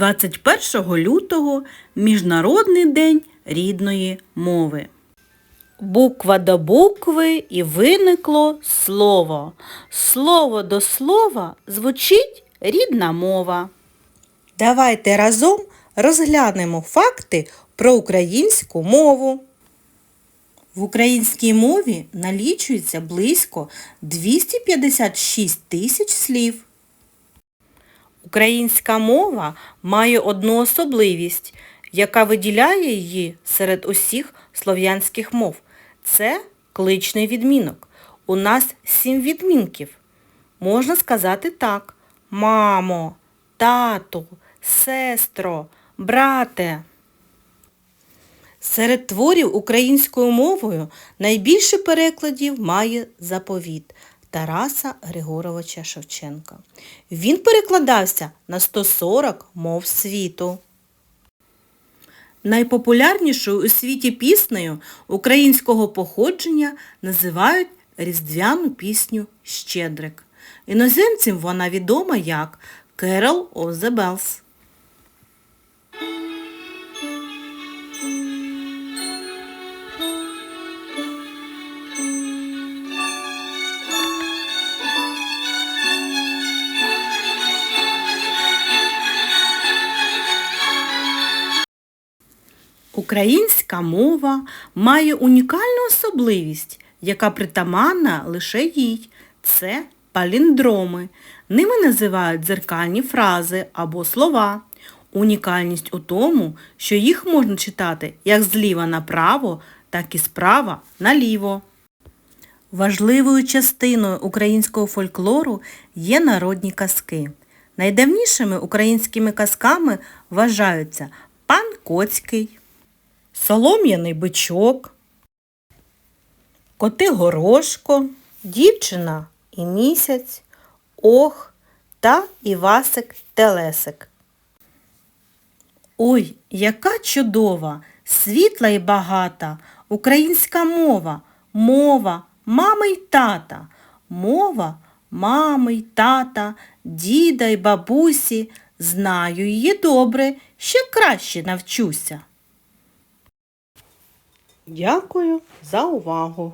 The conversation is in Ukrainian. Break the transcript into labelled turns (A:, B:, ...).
A: 21 лютого Міжнародний день рідної мови. Буква до букви і виникло слово. Слово до слова звучить рідна мова.
B: Давайте разом розглянемо факти про українську мову. В українській мові налічується близько 256 тисяч слів. Українська мова має одну особливість, яка виділяє її серед усіх слов'янських мов. Це кличний відмінок. У нас сім відмінків. Можна сказати так. Мамо, тату, сестро, брате. Серед творів українською мовою найбільше перекладів має заповіт Тараса Григоровича Шевченка. Він перекладався на 140 мов світу. Найпопулярнішою у світі піснею українського походження називають різдвяну пісню «Щедрик». Іноземцям вона відома як «Carol of the Bells». Українська мова має унікальну особливість, яка притаманна лише їй. Це паліндроми. Ними називають дзеркальні фрази або слова. Унікальність у тому, що їх можна читати як зліва направо, так і справа наліво. Важливою частиною українського фольклору є народні казки. Найдавнішими українськими казками вважаються пан Коцький, солом'яний бичок, коти горошко, дівчина і місяць, ох та Івасик Телесик. Ой, яка чудова, світла й багата українська мова, мова мами й тата, мова мами й тата, діда й бабусі, знаю її добре, ще краще навчуся. Дякую за увагу.